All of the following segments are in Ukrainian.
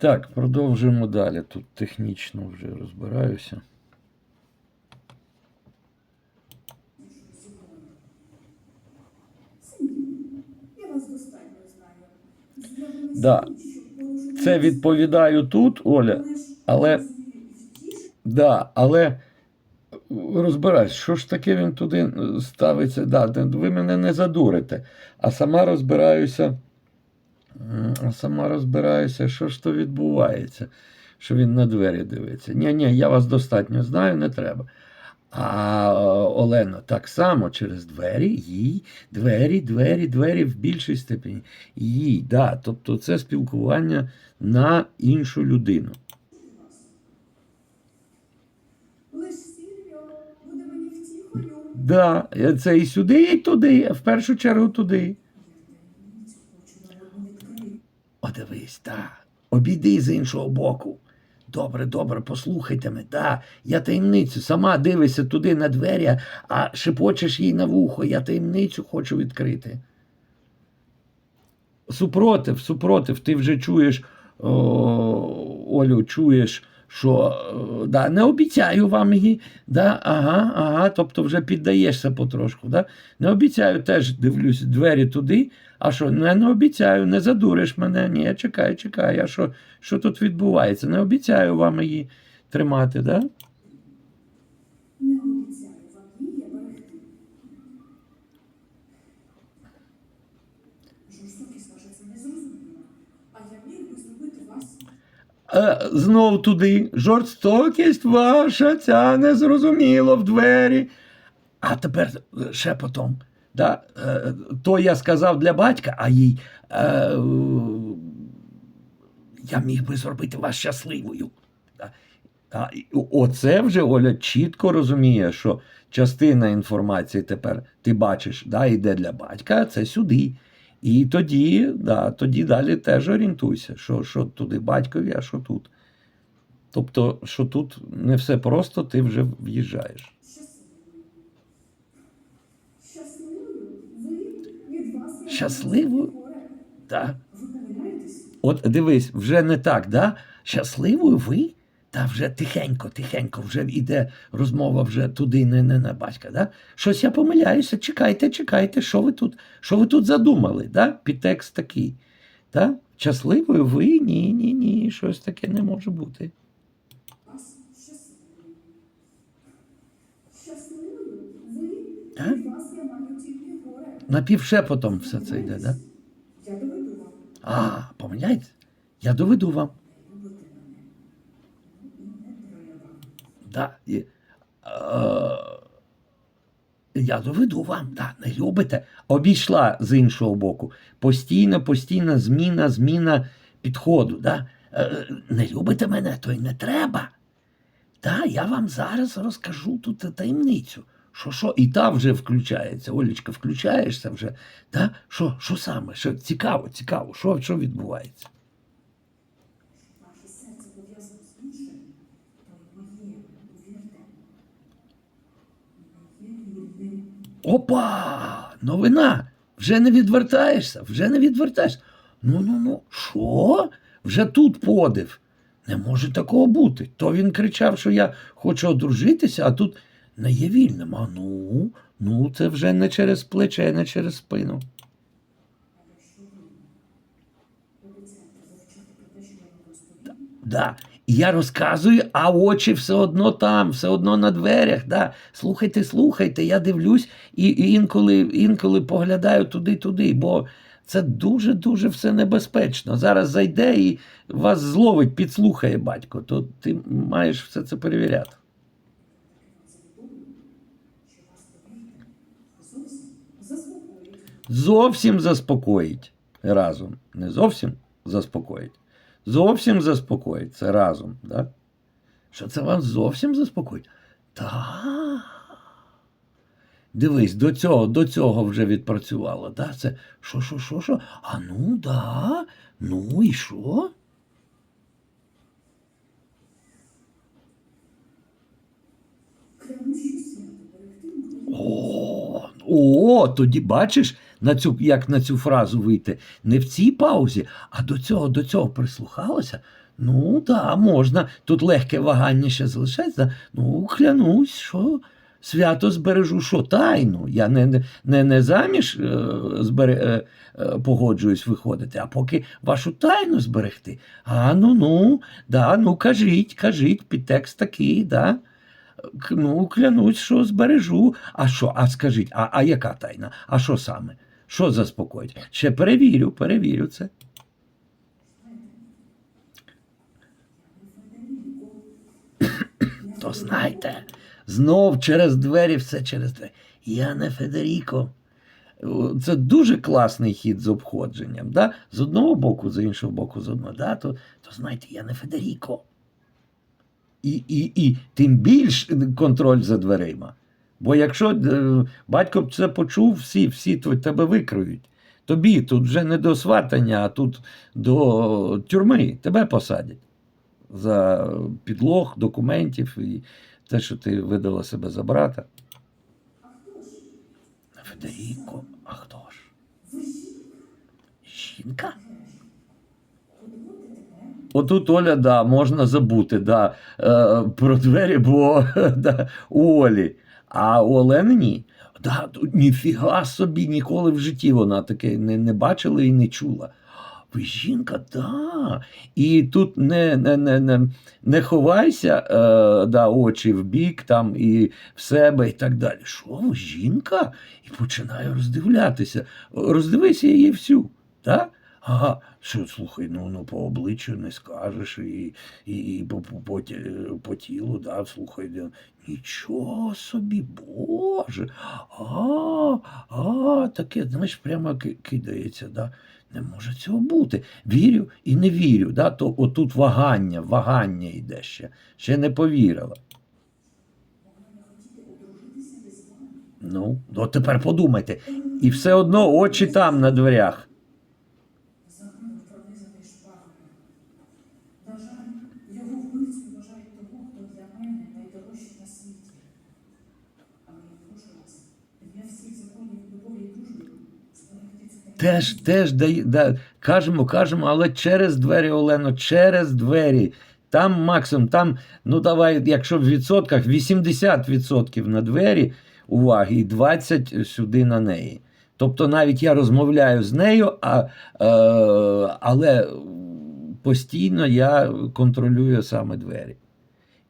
Так, продовжуємо далі. Тут технічно вже розбираюся. Да. Це відповідаю тут, Оля. але Да, але розбирайся, що ж таке він туди ставиться. Да, ви мене не задурите. А сама розбираюся. А сама розбираюся, що ж то відбувається, що він на двері дивиться. Ні, ні, я вас достатньо знаю, не треба. А е, Олено, так само через двері, їй, двері, двері, двері в більшій степені. Їй, да. Тобто це спілкування на іншу людину. Да, це і сюди, і туди, в першу чергу туди. Хочу народу відкрити. О, дивись. Обійди з іншого боку. Добре, добре, послухайте мене. та. я таємницю. Сама дивишся туди на двері, а шепочеш їй на вухо. Я таємницю хочу відкрити. Супротив, супротив, ти вже чуєш, о, Олю, чуєш, що е, да, не обіцяю вам її. Да, ага, ага, тобто вже піддаєшся потрошку. Да? Не обіцяю, теж дивлюсь двері туди. А що, не, не обіцяю, не задуриш мене. Ні, чекай, чекай. А що, що тут відбувається? Не обіцяю вам її тримати, да? Не обіцяю вам її берегти. Жорстокість ваша це не зрозуміла. А я міг би зробити вас Е, знов туди. Жорстокість ваша, ця незрозуміло в двері. А тепер шепотом. Да? Е, то я сказав для батька, а їй. Е, я міг би зробити вас щасливою. А, оце вже Оля чітко розуміє, що частина інформації тепер ти бачиш, да, йде для батька, а це сюди. І тоді, да, тоді далі теж орієнтуйся, що, що туди батькові, а що тут. Тобто, що тут не все просто, ти вже в'їжджаєш. щасливою. Щасливою? Ви від вас я Щасливою? Так. Помиляєтесь? От дивись, вже не так, да? Щасливою ви? Та вже тихенько, тихенько, вже йде розмова вже туди, не, не на батька. Да? Щось я помиляюся, чекайте, чекайте, що ви тут, що ви тут задумали? Да? Підтекст такий. Да? Щасливою ви? Ні, ні, ні, щось таке не може бути. Щасливою. Ви? Так. Від вас я маю тільки горе. Напівшепотом все це йде, да? Я доведу вам. А, помиляєте? Я доведу вам. Любите мене. Ну, і не треба. Да, і, е, я доведу вам, да, не любите. Обійшла з іншого боку. Постійно, постійна зміна, зміна підходу. Да? Е, не любите мене, то й не треба. Да, я вам зараз розкажу тут таємницю. Що, що? І та вже включається. Олечка, включаєшся вже. Да? Що, що саме? Що, цікаво, цікаво, що, що відбувається? Опа! Новина! Вже не відвертаєшся, вже не відвертаєшся. Ну ну ну, що? Вже тут подив. Не може такого бути. То він кричав, що я хочу одружитися, а тут не є вільним. А ну, ну, це вже не через плече, не через спину. Да. Я розказую, а очі все одно там, все одно на дверях. Да. Слухайте, слухайте, я дивлюсь і, і інколи, інколи поглядаю туди-туди, бо це дуже-дуже все небезпечно. Зараз зайде і вас зловить, підслухає батько, то ти маєш все це перевіряти. Зовсім заспокоїть разом. Не зовсім заспокоїть. Зовсім заспокоїть. Це разом. Да? Що це вас зовсім заспокоїть? Так. Дивись, до цього, до цього вже відпрацювало. Да? Це що, що, що, що? А ну, да. Ну і що? О, о, тоді бачиш, на цю, як на цю фразу вийти. Не в цій паузі, а до цього, до цього прислухалося. Ну, да, можна. Тут легке вагання ще залишається. Ну, клянусь, що свято збережу, що тайну. Я не, не, не, не заміж е, збере, е, е, погоджуюсь виходити, а поки вашу тайну зберегти. А ну ну, да, ну кажіть, кажіть, підтекст такий, да. Ну, клянусь, що збережу. А що? А скажіть, а, а яка тайна? А що саме? Що заспокоїть? Ще перевірю, перевірю це. То знаєте, знов через двері, все через двері. Я не Федеріко. Це дуже класний хід з обходженням. Да? З одного боку, з іншого боку, з одного. Да? То, то знаєте, я не Федеріко. І, і, і тим більш контроль за дверима. Бо якщо е, батько б це почув, всі, всі тебе викриють. Тобі тут вже не до сватання, а тут до тюрми. Тебе посадять за підлог, документів і те, що ти видала себе за брата. Федеріко, а хто ж? Жінка? Отут Оля, да, можна забути да, е, про двері, бо да, у Олі. А у Олени ні. Да, тут ніфіга собі, ніколи в житті вона таке не, не бачила і не чула. Ви жінка, да. І тут не, не, не, не, не ховайся, е, да, очі в бік там і в себе, і так далі. Що ви жінка? І починаю роздивлятися. Роздивися її всю. Так? Ага, що слухай, ну, ну по обличчю не скажеш, і, і, і по, по, по, тілу, да, слухай, нічого собі, Боже. А, а, таке, знаєш, прямо кидається, да. Не може цього бути. Вірю і не вірю. Да? То отут вагання, вагання йде ще. Ще не повірила. Ну, от тепер подумайте. І все одно очі там на дверях. Загинув пронизаний шпагою. На жаль, його вбивцею вважають того, хто для мене найдорожчий на світі. Але я прошу вас, для всіх законів любові і дружби зберегти це таке. Теж, теж дає, да, кажемо, кажемо, але через двері, Олено, через двері. Там максимум, там, ну давай, якщо в відсотках, 80% на двері уваги і 20 сюди на неї. Тобто навіть я розмовляю з нею, а, е, але постійно я контролюю саме двері.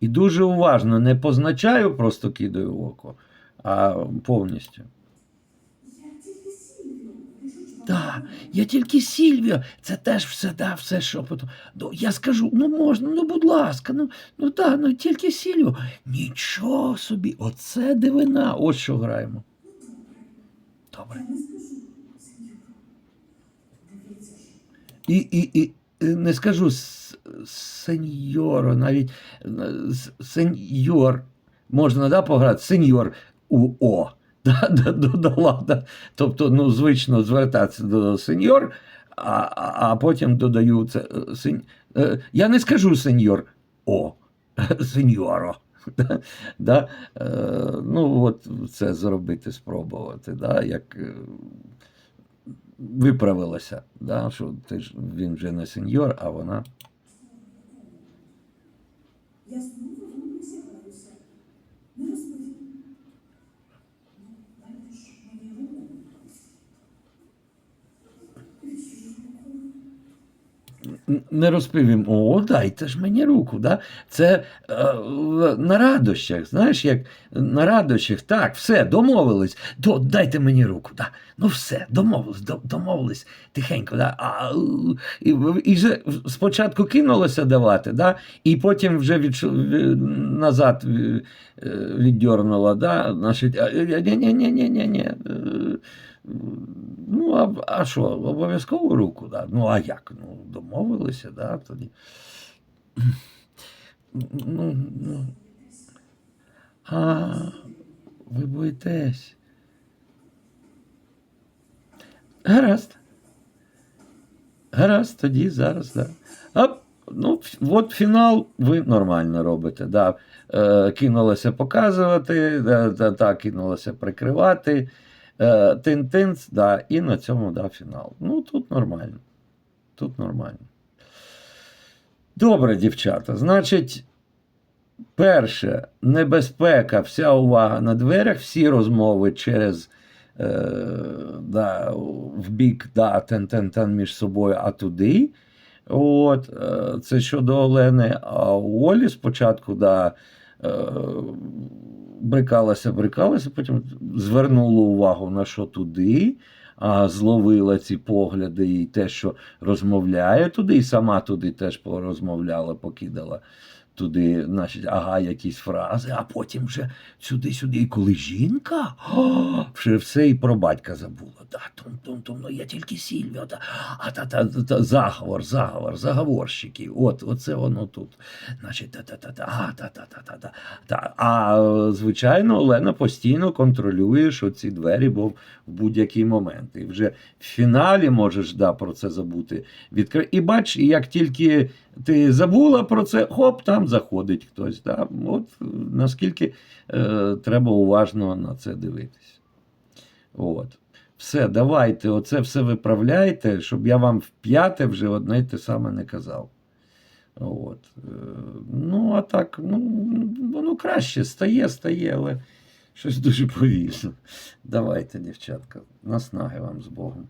І дуже уважно не позначаю, просто кидаю око, а повністю. Так, я тільки Сільвіо, це теж все, да, все шепотом. Ну, я скажу, ну можна, ну будь ласка, ну, ну так, ну тільки Сільвіо. Нічого собі, оце дивина, ось що граємо. Добре. І, і, і е, не скажу сеньоро, навіть е, сеньор. Можна да, пограти? Сеньор у О. Да, да, додала, да. Тобто, ну, звично звертатися до сеньор, а, а, потім додаю це. Сень... е, Я не скажу сеньор О, сеньоро. Да, да, е, ну, от це зробити, спробувати, да, як е, виправилася, да, що ти ж, він вже не сеньор, а вона. я знову присягаюся. Не розповім. Ну, дайте ж мені руку. Відчую руку. Н- Не розповім, о, дайте ж мені руку. Да? Це е, на радощах, знаєш, як на радощах, так, все, домовились. До, дайте мені руку. Да? Ну все, домовились, до, домовились тихенько. Да? А, е, і, і вже спочатку кинулося давати, да? і потім вже від, назад е. Да? Значить, ні-ні-ні-ні-ні. Ну, а, а що, обов'язково руку, да? Ну, а як? Ну, домовилися, да, тоді. Ну, ну. А, ви боїтесь. Гаразд. Гаразд, тоді зараз, да. А, ну, от фінал ви нормально робите. Да. Е, кинулося показувати, да, да, да, кинулося прикривати. Е, Тин-тинц, да, і на цьому да, фінал. Ну, тут нормально. Тут нормально. Добре, дівчата. Значить, перше, небезпека, вся увага на дверях, всі розмови через е, да, в бік да, тен-тен-тен між собою, а туди. От, е, це щодо Олени. А у Олі спочатку да, брикалася, брикалася, потім звернула увагу на що туди, а зловила ці погляди і те, що розмовляє туди, і сама туди теж порозмовляла, покидала туди, значить, ага, якісь фрази, а потім вже сюди-сюди. І коли жінка, о, вже все і про батька забула. Да, тум, тум, тум, ну я тільки Сільвія, да, а та, та, та, заговор, заговор, заговорщики. От, оце воно тут. Значить, та, та, та, та, та, та, та, та, та, та. А звичайно, Олена постійно контролює, що ці двері, бо в будь-який момент. І вже в фіналі можеш да, про це забути. Відкри... І бач, як тільки ти забула про це, хоп, там заходить хтось. Да? От наскільки е, треба уважно на це дивитись. От. Все, давайте, оце все виправляйте, щоб я вам вп'яте вже одне й те саме не казав. От. Е, Ну, а так, ну, воно краще стає, стає, але щось дуже повільно. Давайте, дівчатка, наснаги вам з Богом.